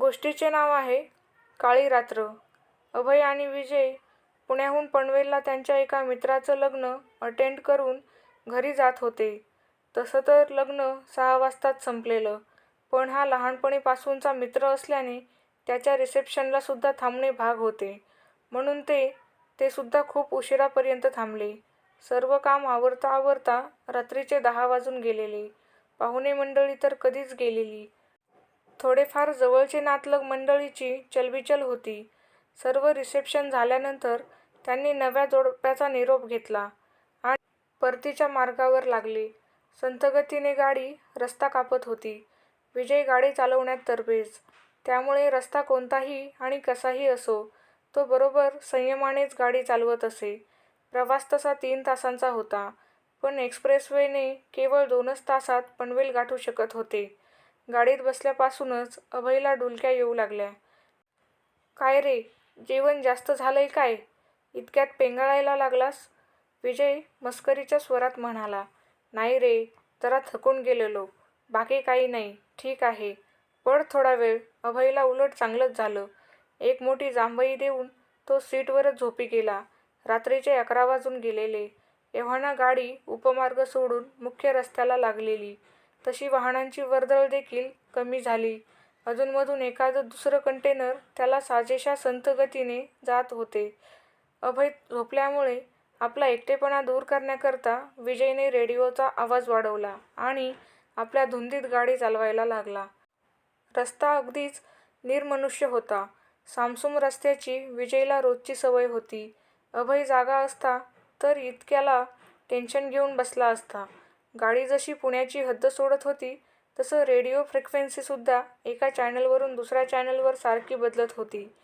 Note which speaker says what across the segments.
Speaker 1: गोष्टीचे नाव आहे काळी रात्र. अभय आणि विजय पुण्याहून पनवेलला त्यांच्या एका मित्राचं लग्न अटेंड करून घरी जात होते. तसं तर लग्न सहा वाजताच संपलेलं, पण हा लहानपणीपासूनचा मित्र असल्याने त्याच्या रिसेप्शनला सुद्धा थांबणे भाग होते. म्हणून ते ते सुद्धा खूप उशिरापर्यंत थांबले. सर्व काम आवरता आवरता रात्रीचे दहा वाजून गेलेले. पाहुणे मंडळी तर कधीच गेलेली. थोडेफार जवळचे नातलग मंडळीची चलबिचल होती. सर्व रिसेप्शन झाल्यानंतर त्यांनी नव्या जोडप्याचा निरोप घेतला आणि परतीच्या मार्गावर लागले. संथगतीने गाडी रस्ता कापत होती. विजय गाडी चालवण्यात तरबेज. त्यामुळे रस्ता कोणताही आणि कसाही असो, तो बरोबर संयमानेच गाडी चालवत असे. प्रवास तसा तीन तासांचा होता, पण एक्सप्रेसवेने केवळ दोनच तासात पनवेल गाठू शकत होते. गाडीत बसल्यापासूनच अभयला डुलक्या येऊ लागल्या. काय रे, जेवण जास्त झालंय काय? इतक्यात पेंगाळायला लागलास? विजय मस्करीच्या स्वरात म्हणाला. नाही रे, जरा थकून गेलेलो. बाकी काही नाही, ठीक आहे. पड थोडा वेळ. अभयला उलट चांगलंच झालं. एक मोठी जांभई देऊन तो सीटवरच झोपी गेला. रात्रीचे अकरा वाजून गेलेले. एव्हाना गाडी उपमार्ग सोडून मुख्य रस्त्याला लागलेली. तशी वाहनांची वर्दळ देखील कमी झाली. अधूनमधून एखादं दुसरं कंटेनर त्याला साजेशा संथ गतीने जात होते. अभय झोपल्यामुळे आपला एकटेपणा दूर करण्याकरता विजयने रेडिओचा आवाज वाढवला आणि आपल्या धुंदीत गाडी चालवायला लागला. रस्ता अगदीच निर्मनुष्य होता. सामसूम रस्त्याची विजयला रोजची सवय होती. अभय जागा असता तर इतक्याला टेन्शन घेऊन बसला असता. गाडी जशी पुण्याची हद्द सोडत होती, तसं रेडिओ फ्रिक्वेन्सीसुद्धा एका चॅनलवरून दुसऱ्या चॅनलवर सारखी बदलत होती.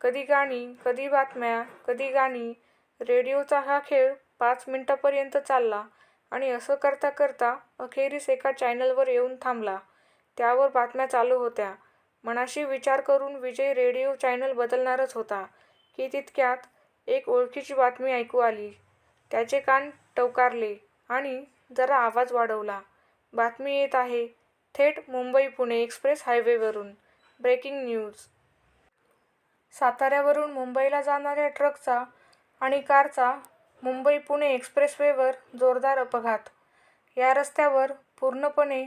Speaker 1: कधी गाणी, कधी बातम्या, कधी गाणी. रेडिओचा हा खेळ पाच मिनटापर्यंत चालला आणि असं करता करता अखेरीस एका चॅनलवर येऊन थांबला. त्यावर बातम्या चालू होत्या. मनाशी विचार करून विजय रेडिओ चॅनल बदलणारच होता, की तितक्यात एक ओळखीची बातमी ऐकू आली. त्याचे कान टवकारले आणि जरा आवाज वाढवला. बातमी येत आहे थेट मुंबई-पुणे एक्सप्रेस हायवेवरून. Breaking news! साताऱ्यावरून मुंबईला जाणाऱ्या ट्रकचा आणि कारचा मुंबई-पुणे एक्सप्रेसवेवर जोरदार अपघात. या रस्त्यावर पूर्णपणे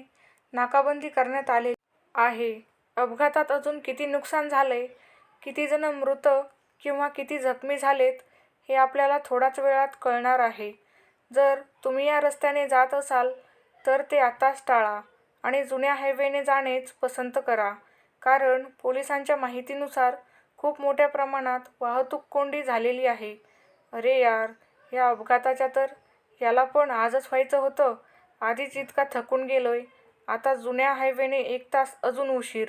Speaker 1: नाकाबंदी करण्यात आलेली आहे. अपघातात अजून किती नुकसान झाले किती जण मृत किंवा किती जखमी झालेत, हे आपल्याला थोड्याच वेळात कळणार आहे. जर तुम्ही या रस्त्याने जात असाल तर ते आत्ताच टाळा आणि जुन्या हायवेने जाणेच पसंत करा. कारण पोलिसांच्या माहितीनुसार खूप मोठ्या प्रमाणात वाहतूक कोंडी झालेली आहे. अरे यार, या अपघाताच्या तर याला पण आजच व्हायचं होतं. आधीच इतका थकून गेलोय, आता जुन्या हायवेने एक तास अजून उशीर.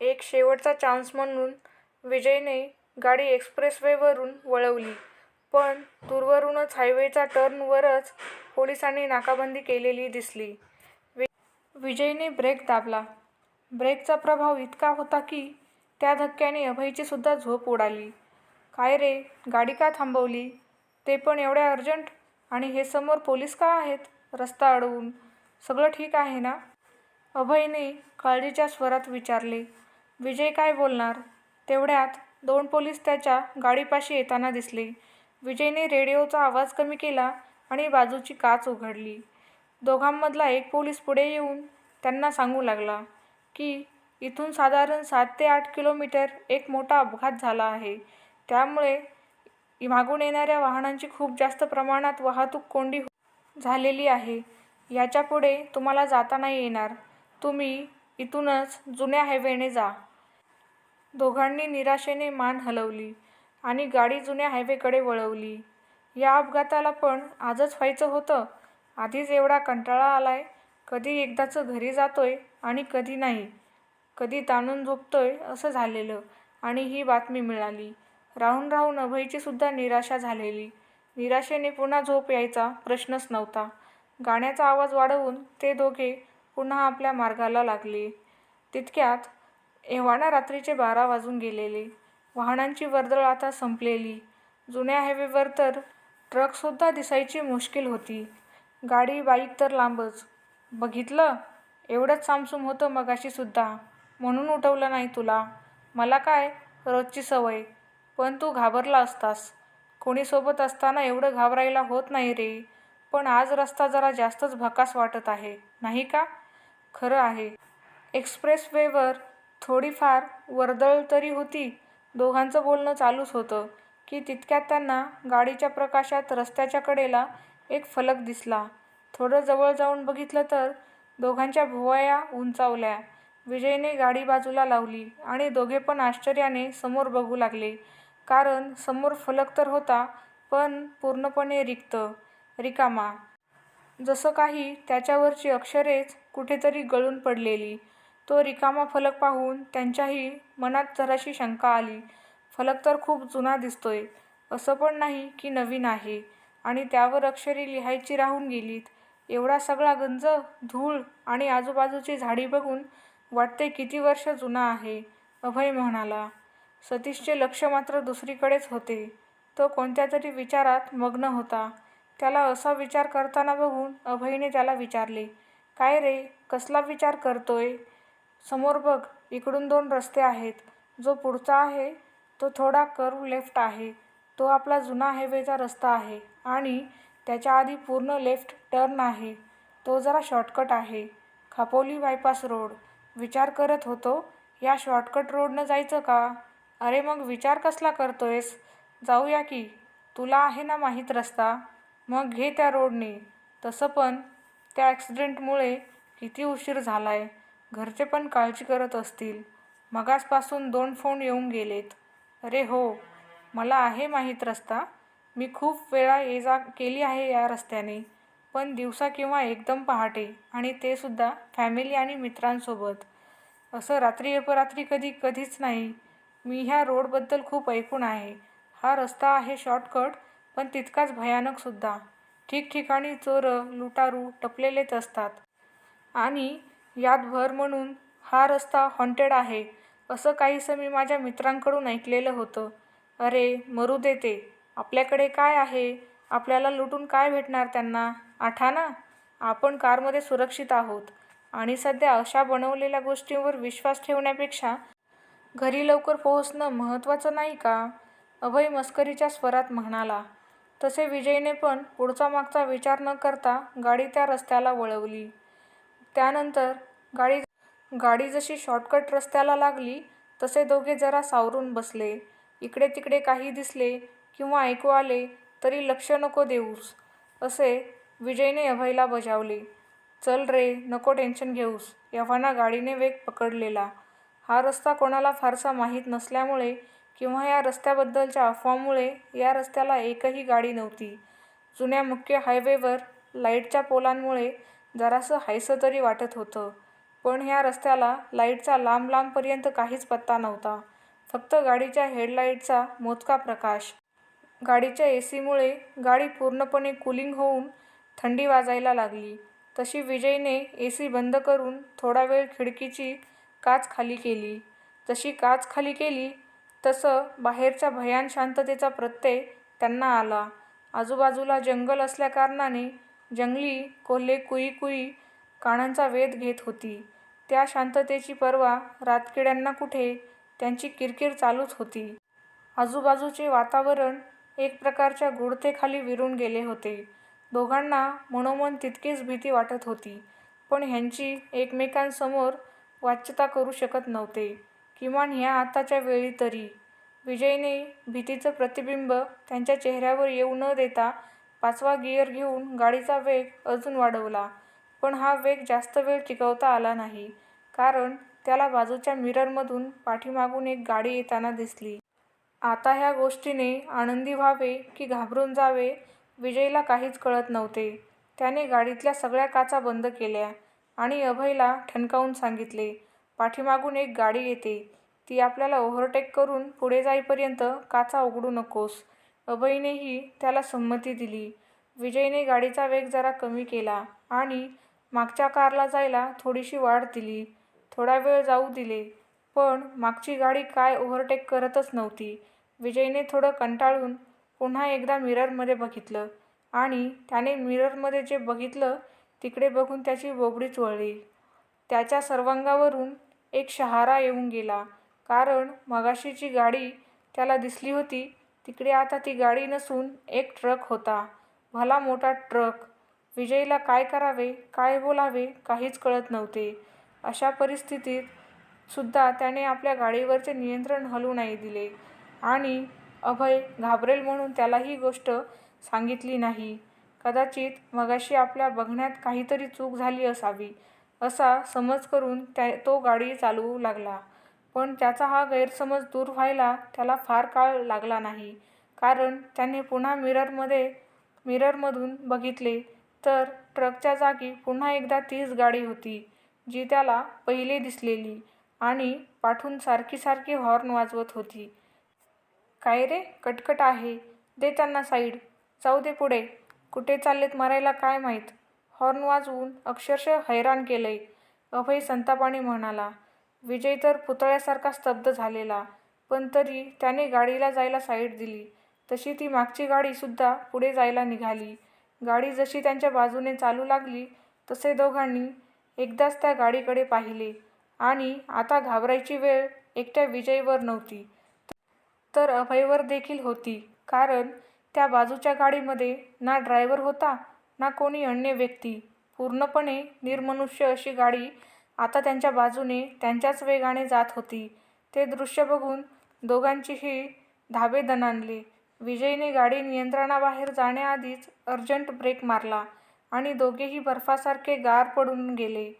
Speaker 1: एक शेवटचा चान्स म्हणून विजयने गाडी एक्सप्रेसवेवरून वळवली. पण दूरवरूनच हायवेच्या टर्नवरच पोलिसांनी नाकाबंदी केलेली दिसली. विजयने ब्रेक दाबला. ब्रेकचा प्रभाव इतका होता की त्या धक्क्याने अभयची सुद्धा झोप उडाली. काय रे, गाडी का थांबवली? ते पण एवढ्या अर्जंट? आणि हे समोर पोलीस का आहेत, रस्ता अडवून? सगळं ठीक आहे ना? अभयने काळजीच्या स्वरात विचारले. विजय काय बोलणार? तेवढ्यात दोन पोलीस त्याच्या गाडीपाशी येताना दिसले. विजयने रेडिओचा आवाज कमी केला आणि बाजूची काच उघडली. दोघांमधला एक पोलीस पुढे येऊन त्यांना सांगू लागला, की इथून साधारण सात ते आठ किलोमीटर एक मोठा अपघात झाला आहे. त्यामुळे मागून येणाऱ्या वाहनांची खूप जास्त प्रमाणात वाहतूक कोंडी झालेली आहे. याच्यापुढे तुम्हाला जाता नाही येणार. तुम्ही इथूनच जुन्या हायवेने जा. दोघांनी निराशेने मान हलवली आणि गाडी जुन्या हायवेकडे वळवली. या अपघाताला पण आजच व्हायचं होतं? आधीच एवढा कंटाळा आलाय. कधी एकदाचं घरी जातोय आणि कधी नाही. कधी ताणून झोपतोय असं झालेलं आणि ही बातमी मिळाली. राहून राहून अभयची सुद्धा निराशा झालेली. निराशेने पुन्हा झोप यायचा प्रश्नच नव्हता. गाण्याचा आवाज वाढवून ते दोघे पुन्हा आपल्या मार्गाला लागले. तितक्यात एव्हाना रात्रीचे बारा वाजून गेलेले. वाहनांची वर्दळ आता संपलेली. जुन्या हायवेवर तर ट्रकसुद्धा दिसायची मुश्किल होती. गाडी बाईक तर लांबच. बघितलं? एवढंच सामसूम होतं मगाशीसुद्धा म्हणून उठवलं नाही तुला. मला काय? रोजची सवय. पण तू घाबरला असतास. कोणी सोबत असताना एवढं घाबरायला होत नाही रे. पण आज रस्ता जरा जास्तच भकास वाटत आहे. नाही का? खरं आहे. एक्सप्रेसवेवर थोडीफार वर्दळ तरी होती. दोघांचं बोलणं चालूच होतं की तितक्यात त्यांना गाडीच्या प्रकाशात रस्त्याच्या कडेला एक फलक दिसला. थोडं जवळ जाऊन बघितलं तर दोघांच्या भुवया उंचावल्या. विजयने गाडी बाजूला लावली आणि दोघे पण आश्चर्याने समोर बघू लागले. कारण समोर फलक तर होता पण पूर्णपणे रिक्त. रिकामा. जसं काही त्याच्यावरची अक्षरेच कुठेतरी गळून पडलेली. तो रिकामा फलक पाहून त्यांच्याही मनात जराशी शंका आली. फलक तर खूप जुना दिसतोय. असं पण नाही की नवीन आहे. आणि त्यावर अक्षरे लिहायची राहून गेलीत. एवढा सगळा गंज धूळ आणि आजूबाजूची झाडी बघून वाटते किती वर्ष जुना आहे अभय म्हणाला. सतीशचे लक्ष मात्र दुसरीकडेच होते. तो कोणत्या तरी विचारात मग्न होता. त्याला असा विचार करताना बघून अभयने त्याला विचारले काय रे कसला विचार करतोय? समोर बघ इकडून दोन रस्ते आहेत. जो पुढचा आहे तो थोडा कर्व लेफ्ट आहे. तो आपला जुना हायवेचा रस्ता आहे आणि त्याच्या आधी पूर्ण लेफ्ट टर्न आहे. तो जरा शॉर्टकट आहे. खापोली बायपास रोड विचार करत होतो या शॉर्टकट रोडनं जायचं का? अरे मग विचार कसला करतोयस? जाऊया की. तुला आहे ना माहीत रस्ता? मग घे त्या रोडने तसं पण त्या ॲक्सिडेंटमुळे किती उशीर झाला आहे घरचे पण काळजी करत असतील. मगासपासून दोन फोन येऊन गेलेत. अरे हो मला आहे माहीत रस्ता. मी खूप वेळा ये जा केली आहे या रस्त्याने. पण दिवसा किंवा एकदम पहाटे आणि ते सुद्धा फॅमिली आणि मित्रांसोबत. असं रात्री अपरात्री कधी कधीच नाही. मी ह्या रोडबद्दल खूप ऐकून आहे. हा रस्ता आहे शॉर्टकट पण तितकाच भयानकसुद्धा ठिकठिकाणी चोरं लुटारू टपलेलेच असतात. आणि यात भर म्हणून हा रस्ता हॉन्टेड आहे असं काहीसं मी माझ्या मित्रांकडून ऐकलेलं होतं. अरे मरू दे ते. आपल्याकडे काय आहे? आपल्याला लुटून काय भेटणार त्यांना? आठाना आपण कारमध्ये सुरक्षित आहोत. आणि सध्या अशा बनवलेल्या गोष्टींवर विश्वास ठेवण्यापेक्षा घरी लवकर पोहोचणं महत्त्वाचं नाही का? अभय मस्करीच्या स्वरात म्हणाला. तसे विजयने पण पुढचा मागचा विचार न करता गाडी त्या रस्त्याला वळवली. त्यानंतर गाडी गाडी जशी शॉर्टकट रस्त्याला लागली तसे दोघे जरा सावरून बसले. इकडे तिकडे काही दिसले किंवा ऐकू आले तरी लक्ष नको देऊस असे विजयने अभयला बजावले. चल रे नको टेन्शन घेऊस एव्हाना गाडीने वेग पकडलेला. हा रस्ता कोणाला फारसा माहीत नसल्यामुळे किंवा या रस्त्याबद्दलच्या अफवामुळे या रस्त्याला एकही गाडी नव्हती. जुन्या मुख्य हायवेवर लाईटच्या पोलांमुळे जरासं हायसं तरी वाटत होतं. पण ह्या रस्त्याला लाईटचा लांब लांबपर्यंत काहीच पत्ता नव्हता. फक्त गाडीच्या हेडलाईटचा मोजका प्रकाश. गाडीच्या ए सीमुळे गाडी पूर्णपणे कूलिंग होऊन थंडी वाजायला लागली. तशी विजयने ए सी बंद करून थोडा वेळ खिडकीची काच खाली केली. जशी काच खाली केली तसं बाहेरच्या भयान शांततेचा प्रत्यय त्यांना आला. आजूबाजूला जंगल असल्याकारणाने जंगली कोल्हे कुई कुई कानांचा वेध घेत होती. त्या शांततेची पर्वा रातकिड्यांना कुठे त्यांची किरकिर चालूच होती. आजूबाजूचे वातावरण एक प्रकारच्या गुढतेखाली विरून गेले होते. दोघांना मनोमन तितकीच भीती वाटत होती पण ह्यांची एकमेकांसमोर वाच्यता करू शकत नव्हते. किमान ह्या आताच्या वेळी तरी. विजयने भीतीचं प्रतिबिंब त्यांच्या चेहऱ्यावर येऊ न देता पाचवा गिअर घेऊन गाडीचा वेग अजून वाढवला पण हा वेग जास्त वेळ टिकवता आला नाही कारण त्याला बाजूच्या मिररमधून पाठीमागून एक गाडी येताना दिसली. आता ह्या गोष्टीने आनंदी व्हावे की घाबरून जावे विजयला काहीच कळत नव्हते. त्याने गाडीतल्या सगळ्या काचा बंद केल्या आणि अभयला ठणकावून सांगितले पाठीमागून एक गाडी येते. ती आपल्याला ओव्हरटेक करून पुढे जाईपर्यंत काचा उघडू नकोस. अभयनेही त्याला संमती दिली. विजयने गाडीचा वेग जरा कमी केला आणि मागच्या कारला जायला थोडीशी वाढ दिली. थोडा वेळ जाऊ दिले पण मागची गाडी काय ओव्हरटेक करतच नव्हती. विजयने थोडं कंटाळून पुन्हा एकदा मिररमध्ये बघितलं आणि त्याने मिररमध्ये जे बघितलं तिकडे बघून त्याची बोबडीच वळली त्याच्या सर्वांगावरून एक शहारा येऊन गेला कारण मगाशीची गाडी त्याला दिसली होती तिकडे आता ती गाडी नसून एक ट्रक होता. भला मोठा ट्रक. विजयला काय करावे काय बोलावे काहीच कळत नव्हते. अशा परिस्थितीत सुद्धा त्याने आपल्या गाडीवरचे नियंत्रण हलू नाही दिले. आणि अभय घाबरेल म्हणून त्याला ही गोष्ट सांगितली नाही. कदाचित मगाशी आपल्या बघण्यात काहीतरी चूक झाली असावी असा समज करून त्या तो गाडी चालवू लागला. पण त्याचा हा गैरसमज दूर व्हायला त्याला फार काळ लागला नाही. कारण त्याने पुन्हा मिररमध्ये मिररमधून बघितले तर ट्रकच्या जागी पुन्हा एकदा तीच गाडी होती जी त्याला पहिले दिसलेली आणि पाठून सारखी सारखी हॉर्न वाजवत होती. काय रे कटकट आहे. दे त्यांना साईड जाऊ दे पुढे. कुठे चाललेत मारायला काय माहीत? हॉर्न वाजवून अक्षरशः हैराण केलंय अभय संतापाने म्हणाला. विजय तर पुतळ्यासारखा स्तब्ध झालेला पण तरी त्याने गाडीला जायला साईड दिली. तशी ती मागची गाडीसुद्धा पुढे जायला निघाली. गाडी जशी त्यांच्या बाजूने चालू लागली तसे दोघांनी एकदाच त्या गाडीकडे पाहिले आणि आता घाबरायची वेळ एकट्या विजयवर नव्हती. तर अभयवर देखील होती कारण त्या बाजूच्या गाडीमध्ये ना ड्रायव्हर होता ना कोणी अन्य व्यक्ती. पूर्णपणे निर्मनुष्य अशी गाडी आता त्यांच्या बाजूने त्यांच्याच वेगाने जात होती. ते दृश्य बघून दोघांचीही धाबे दणाणले. विजयने गाडी नियंत्रणाबाहेर जाण्याआधीच अर्जंट ब्रेक मारला आणि दोघेही बर्फासारखे गार पडून गेले.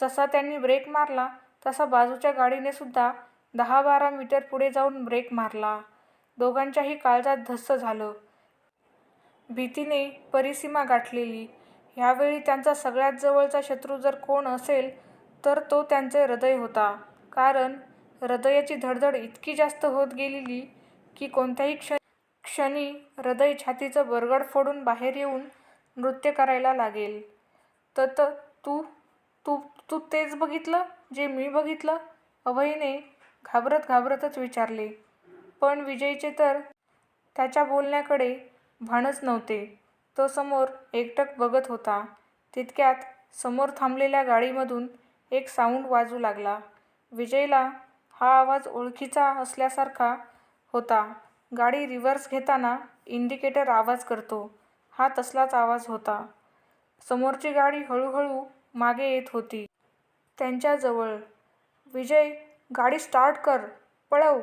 Speaker 1: जसा त्यांनी ब्रेक मारला तसा बाजूच्या गाडीने सुद्धा दहा बारा मीटर पुढे जाऊन ब्रेक मारला. दोघांच्याही काळजात धस्स झालं. भीतीने परिसीमा गाठलेली. ह्यावेळी त्यांचा सगळ्यात जवळचा शत्रू जर कोण असेल तर तो त्यांचे हृदय होता. कारण हृदयाची धडधड इतकी जास्त होत गेलेली की कोणत्याही क्ष क्षणी हृदय छातीचं बरगड फोडून बाहेर येऊन नृत्य करायला लागेल. तत तू तू तू तेच बघितलं जे मी बघितलं? अभयने घाबरत घाबरतच विचारले. पण विजयचे तर त्याच्या बोलण्याकडे भानच नव्हते. तो समोर एकटक बघत होता. तितक्यात समोर थांबलेल्या गाडीमधून एक साऊंड वाजू लागला. विजयला हा आवाज ओळखीचा असल्यासारखा होता. गाडी रिव्हर्स घेताना इंडिकेटर आवाज करतो. हा तसलाच आवाज होता. समोरची गाडी हळूहळू मागे येत होती. त्यांच्याजवळ विजय गाडी स्टार्ट कर. पळव.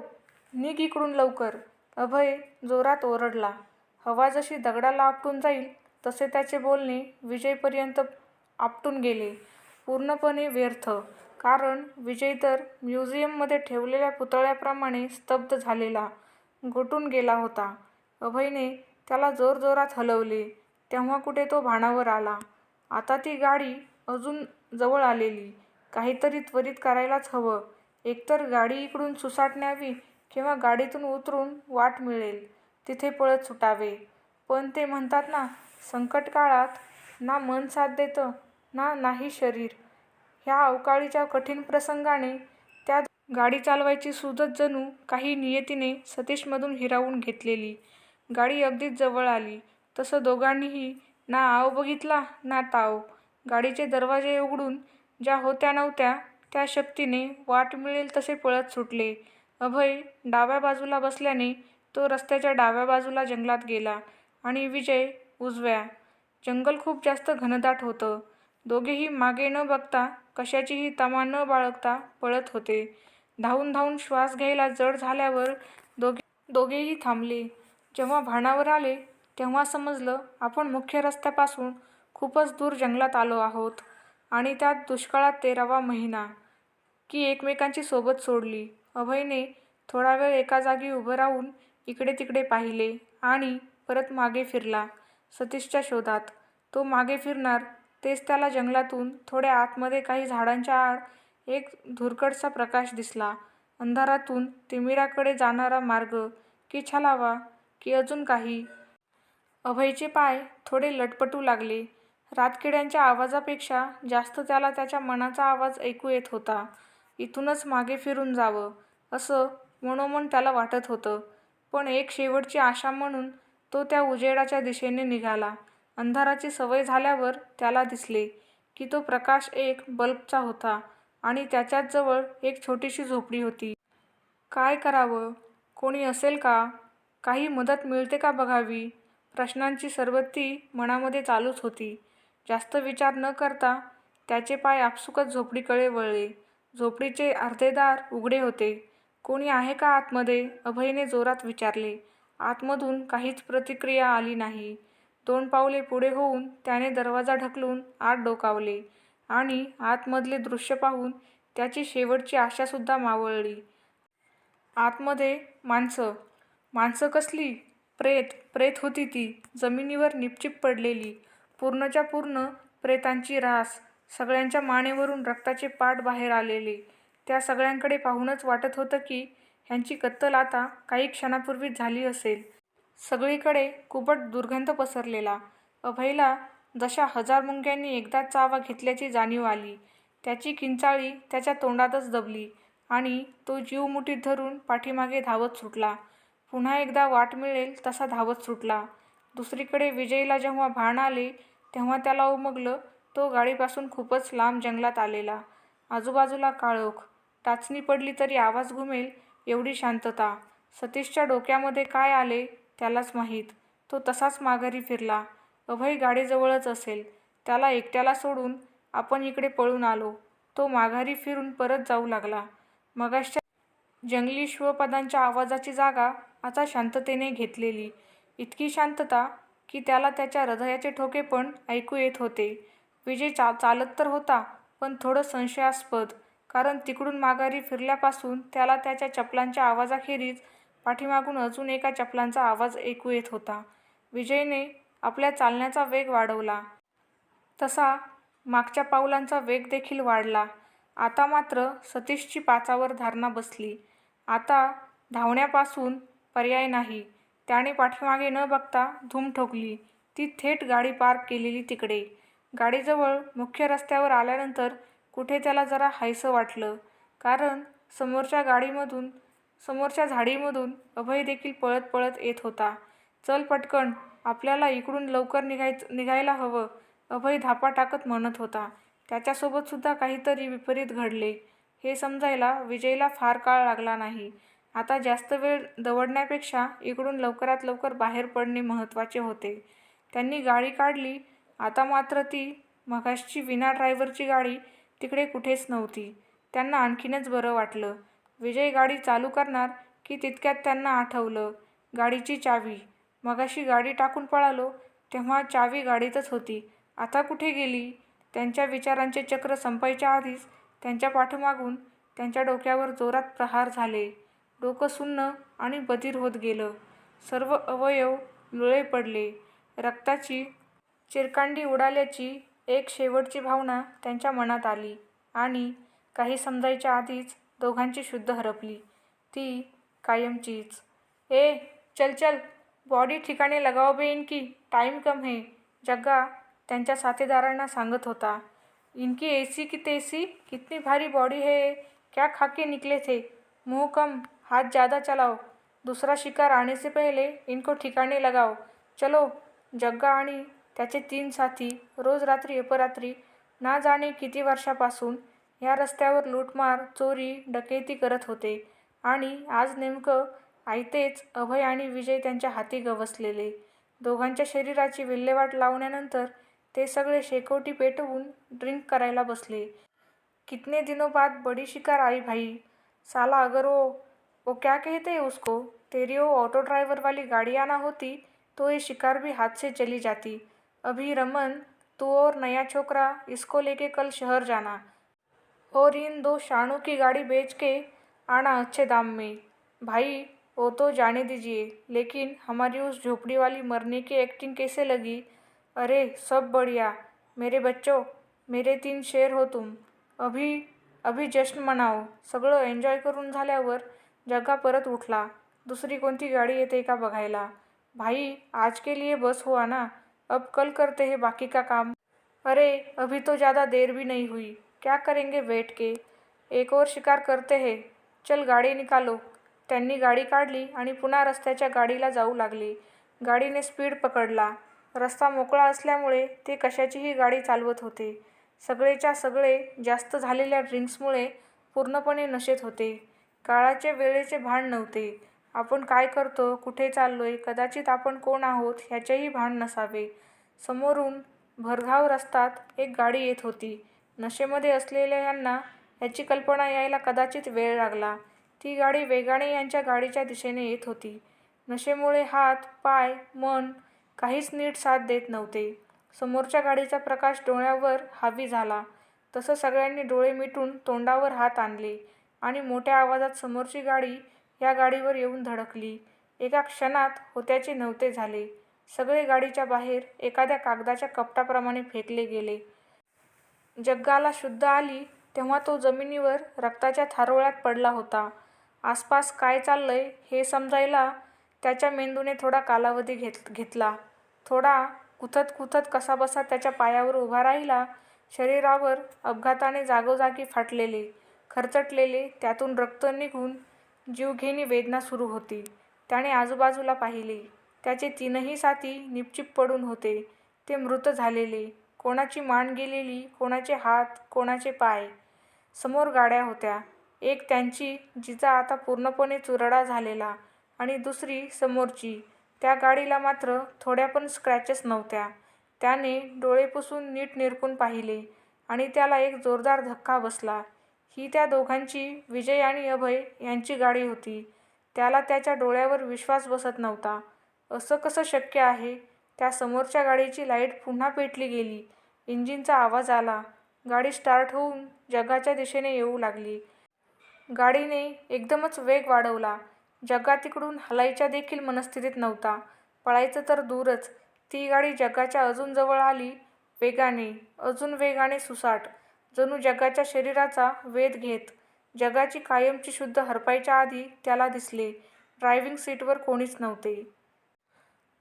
Speaker 1: निघ इकडून लवकर. अभय जोरात ओरडला. हवा जशी दगडाला आपटून जाईल तसे त्याचे बोलणे विजयपर्यंत आपटून गेले. पूर्णपणे व्यर्थ. कारण विजय तर म्युझियममध्ये ठेवलेल्या पुतळ्याप्रमाणे स्तब्ध झालेला गोटून गेला होता. अभयने त्याला जोरजोरात हलवले. तेव्हा कुठे तो भाणावर आला. आता ती गाडी अजून जवळ आलेली. काहीतरी त्वरित करायलाच हवं. एकतर गाडी इकडून सुसाटण्यावी किंवा गाडीतून उतरून वाट मिळेल. तिथे पळत सुटावे. पण ते म्हणतात ना संकट काळात ना मन साथ देतं ना नाही शरीर. ह्या अवकाळीच्या कठीण प्रसंगाने त्या गाडी चालवायची सुदत जणू काही नियतीने सतीशमधून हिरावून घेतलेली. गाडी अगदीच जवळ आली. तसं दोघांनीही ना आव बघितला ना ताव. गाडीचे दरवाजे उघडून ज्या होत्या नव्हत्या त्या शक्तीने वाट मिळेल तसे पळत सुटले. अभय डाव्या बाजूला बसल्याने तो रस्त्याच्या डाव्या बाजूला जंगलात गेला आणि विजय उजव्या. जंगल खूप जास्त घनदाट होतं. दोघेही मागे न बघता कशाचीही तमा न बाळगता पळत होते. धावून धावून श्वास घ्यायला जड झाल्यावर दोघे दोघेही थांबले. जेव्हा भाणावर आले तेव्हा समजलं आपण मुख्य रस्त्यापासून खूपच दूर जंगलात आलो आहोत आणि त्यात दुष्काळात तेरावा महिना. की एकमेकांची सोबत सोडली. अभयने थोडा वेळ एका जागी उभं राहून इकडे तिकडे पाहिले आणि परत मागे फिरला सतीशच्या शोधात. तो मागे फिरणार तेच त्याला जंगलातून थोड्या आतमध्ये काही झाडांच्या आड एक धुरकटसा प्रकाश दिसला. अंधारातून तिमिराकडे जाणारा मार्ग की छलावा की अजून काही. अभयचे पाय थोडे लटपटू लागले. रातकिड्यांच्या आवाजापेक्षा जास्त त्याला त्याच्या मनाचा आवाज ऐकू येत होता. इथूनच मागे फिरून जावं असं मनोमन त्याला वाटत होतं. पण एक शेवटची आशा म्हणून तो त्या उजेडाच्या दिशेने निघाला. अंधाराची सवय झाल्यावर त्याला दिसले की तो प्रकाश एक बल्बचा होता आणि त्याच्याच जवळ एक छोटीशी झोपडी होती. काय करावं? कोणी असेल का? काही मदत मिळते का बघावी? प्रश्नांची सरबत्ती मनामध्ये चालूच होती. जास्त विचार न करता त्याचे पाय आपसुकच झोपडीकडे वळले. झोपडीचे अर्धेदार उघडे होते. कोणी आहे का आतमध्ये? अभयने जोरात विचारले. आतमधून काहीच प्रतिक्रिया आली नाही. दोन पावले पुढे होऊन त्याने दरवाजा ढकलून आत डोकावले आणि आतमधले दृश्य पाहून त्याची शेवटची आशासुद्धा मावळली. आतमध्ये माणसं. माणसं कसली? प्रेत प्रेत होती ती. जमिनीवर निपचिप पडलेली. पूर्णच्या पूर्ण प्रेतांची रास. सगळ्यांच्या मानेवरून रक्ताचे पाट बाहेर आलेले. त्या सगळ्यांकडे पाहूनच वाटत होतं की ह्यांची कत्तल आता काही क्षणापूर्वीच झाली असेल. सगळीकडे कुबट दुर्गंध पसरलेला. अभयला जशा हजार मुंग्यांनी एकदा चावा घेतल्याची जाणीव आली. त्याची किंचाळी त्याच्या तोंडातच दबली आणि तो जीव मुठीत धरून पाठीमागे धावत सुटला. पुन्हा एकदा वाट मिळेल तसा धावत सुटला. दुसरीकडे विजयला जेव्हा भान आले तेव्हा त्याला उमगलं तो गाडीपासून खूपच लांब जंगलात आलेला. आजूबाजूला काळोख. टाचणी पडली तरी आवाज घुमेल एवढी शांतता. सतीशच्या डोक्यामध्ये काय आले त्यालाच माहीत. तो तसाच माघारी फिरला. अभय गाडीजवळच असेल. त्याला एकट्याला सोडून आपण इकडे पळून आलो. तो माघारी फिरून परत जाऊ लागला. मगाशच्या जंगली शिवपदांच्या आवाजाची जागा आता शांततेने घेतलेली. इतकी शांतता की त्याला त्याच्या हृदयाचे ठोके पण ऐकू येत होते. विजय चालत तर होता पण थोडं संशयास्पद. कारण तिकडून माघारी फिरल्यापासून त्याला त्याच्या चपलांच्या आवाजाखेरीज पाठीमागून अजून एका चपलांचा आवाज ऐकू येत होता. विजयने आपल्या चालण्याचा वेग वाढवला. तसा मागच्या पावलांचा वेग देखील वाढला. आता मात्र सतीशची पाचावर धारणा बसली. आता धावण्यापासून पर्याय नाही. त्याने पाठीमागे न बघता धूम ठोकली ती थेट गाडी पार्क केलेली तिकडे. गाडीजवळ मुख्य रस्त्यावर आल्यानंतर कुठे त्याला जरा हायसं वाटलं. कारण समोरच्या गाडीमधून समोरच्या झाडीमधून अभय देखील पळत पळत येत होता. चल पटकन. आपल्याला इकडून लवकर निघायला हवं अभय धापा टाकत म्हणत होता. त्याच्यासोबतसुद्धा काहीतरी विपरीत घडले हे समजायला विजयला फार काळ लागला नाही. आता जास्त वेळ दवडण्यापेक्षा इकडून लवकरात लवकर बाहेर पडणे महत्त्वाचे होते. त्यांनी गाडी काढली. आता मात्र ती मघाशची विना ड्रायव्हरची गाडी तिकडे कुठेच नव्हती. त्यांना आणखीनच बरं वाटलं. विजय गाडी चालू करणार की तितक्यात त्यांना आठवलं गाडीची चावी. मगाशी गाडी टाकून पळालो तेव्हा चावी गाडीतच होती. आता कुठे गेली? त्यांच्या विचारांचे चक्र संपायच्या आधीच त्यांच्या पाठीमागून त्यांच्या डोक्यावर जोरात प्रहार झाले. डोकं सुन्न आणि बधीर होत गेलं. सर्व अवयव लुळे पडले. रक्ताची चिरकांडी उडाल्याची एक शेवटची भावना त्यांच्या मनात आली आणि काही समजायच्या आधीच दोघांची शुद्ध हरपली. ती कायमचीच. ए चल चल. बॉडी ठिकाणी लगाओ बे इनकी. टाइम कम है. जग्गा त्यांच्या साथीदारांना सांगत होता. इनकी ऐसी की तैसी. कितनी भारी बॉडी है क्या खाके निकले थे. मुंह कम. हाथ ज्यादा चलाओ. दूसरा शिकार आने से पहले इनको ठिकाणी लगाओ. चलो. जग्गा आणि त्याचे तीन साथी रोज रात्री अपरात्री ना जाणे किती वर्षापासून ह्या रस्त्यावर लूटमार, चोरी, डकैती करत होते आणि आज नेमकं आयतेच अभय आणि विजय त्यांच्या हाती गवसलेले. दोघांच्या शरीराची विल्हेवाट लावल्यानंतर ते सगळे शेकोटी पेटवून ड्रिंक करायला बसले. कितने दिनों बाद बड़ी शिकार आई भाई. साला अगर वो वो क्या कहते उसको तेरी वो ऑटो ड्राइवर वाली गाड़ी आना होती तो ये शिकार भी हाथ से चली जाती. अभी रमन तू और नया छोकरा इसको लेके कल शहर जाना हो और इन दो शाणों की गाड़ी बेच के आना अच्छे दाम में. भाई वो तो जाने दीजिए लेकिन हमारी उस झोपड़ी वाली मरने की एक्टिंग कैसे लगी. अरे सब बढ़िया. मेरे बच्चों. मेरे तीन शेर हो तुम. अभी अभी जश्न मनाओ. सगळं एन्जॉय करून झाल्यावर जग्गा परत उठला दुसरी कोणती गाडी येते का बघायला. भाई आज के लिए बस हुआ ना. अब कल करते हैं बाकी का काम. अरे अभी तो ज्यादा देर भी नहीं हुई. क्या करेंगे बैठ के. एक और शिकार करते हे चल गाडी निकालो. त्यांनी गाडी काढली आणि पुन्हा रस्त्याच्या गाडीला जाऊ लागले. गाडीने स्पीड पकडला. रस्ता मोकळा असल्यामुळे ते कशाचीही गाडी चालवत होते. सगळेच्या सगळे जास्त झालेल्या ड्रिंक्समुळे पूर्णपणे नशेत होते. काळाचे वेळेचे भान नव्हते. आपण काय करतो, कुठे चाललोय, कदाचित आपण कोण आहोत ह्याचेही भान नसावे. समोरून भरघाव रस्तात एक गाडी येत होती. नशेमध्ये असलेल्या यांना याची कल्पना यायला कदाचित वेळ लागला. ती गाडी वेगाने यांच्या गाडीच्या दिशेने येत होती. नशेमुळे हात, पाय, मन काहीच नीट साथ देत नव्हते. समोरच्या गाडीचा प्रकाश डोळ्यावर हावी झाला तसं सगळ्यांनी डोळे मिटून तोंडावर हात आणले आणि मोठ्या आवाजात समोरची गाडी या गाडीवर येऊन धडकली. एका क्षणात होत्याचे नव्हते झाले. सगळे गाडीच्या बाहेर एखाद्या कागदाच्या कपटाप्रमाणे फेकले गेले. जग्गाला शुद्ध आली तेव्हा तो जमिनीवर रक्ताच्या थारोळ्यात पडला होता. आसपास काय चाललंय हे समजायला त्याच्या मेंदूने थोडा कालावधी घेत घेतला. थोडा कुथत कुथत कसाबसा त्याच्या पायावर उभा राहिला. शरीरावर अपघाताने जागोजागी फाटलेले, खरचटलेले, त्यातून रक्त निघून जीवघेणी वेदना सुरू होती. त्याने आजूबाजूला पाहिले. त्याचे तीनही साथी निपचिप पडून होते. ते मृत झालेले. कोणाची मान गेलेली, कोणाचे हात, कोणाचे पाय. समोर गाड्या होत्या. एक त्यांची जिचा आता पूर्णपणे चुरडा झालेला आणि दुसरी समोरची. त्या गाडीला मात्र थोड्या पण स्क्रॅचेस नव्हत्या. त्याने डोळे पुसून नीट निरकून पाहिले आणि त्याला एक जोरदार धक्का बसला. ही त्या दोघांची, विजय आणि अभय यांची गाडी होती. त्याला त्याच्या डोळ्यावर विश्वास बसत नव्हता. असं कसं शक्य आहे? त्या समोरच्या गाडीची लाइट पुन्हा पेटली गेली. इंजिनचा आवाज आला. गाडी स्टार्ट होऊन जगाच्या दिशेने येऊ लागली. गाडीने एकदमच वेग वाढवला. जगा तिकडून हलायच्या देखील मनस्थितीत नव्हता. पळायचं तर दूरच. ती गाडी जगाच्या अजून जवळ आली. वेगाने, अजून वेगाने सुसाट. जणू जगाच्या शरीराचा वेध घेत. जगाची कायमची शुद्ध हरपायच्या आधी त्याला दिसले, ड्रायव्हिंग सीटवर कोणीच नव्हते.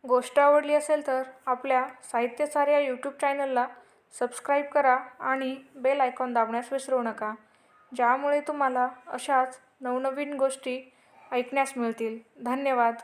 Speaker 1: गोष्ट आवडली असेल तर आपल्या साहित्यसार या यूट्यूब चॅनलला सबस्क्राईब करा आणि बेल आयकॉन दाबण्यास विसरू नका, ज्यामुळे तुम्हाला अशाच नवनवीन गोष्टी ऐकण्यास मिळतील. धन्यवाद.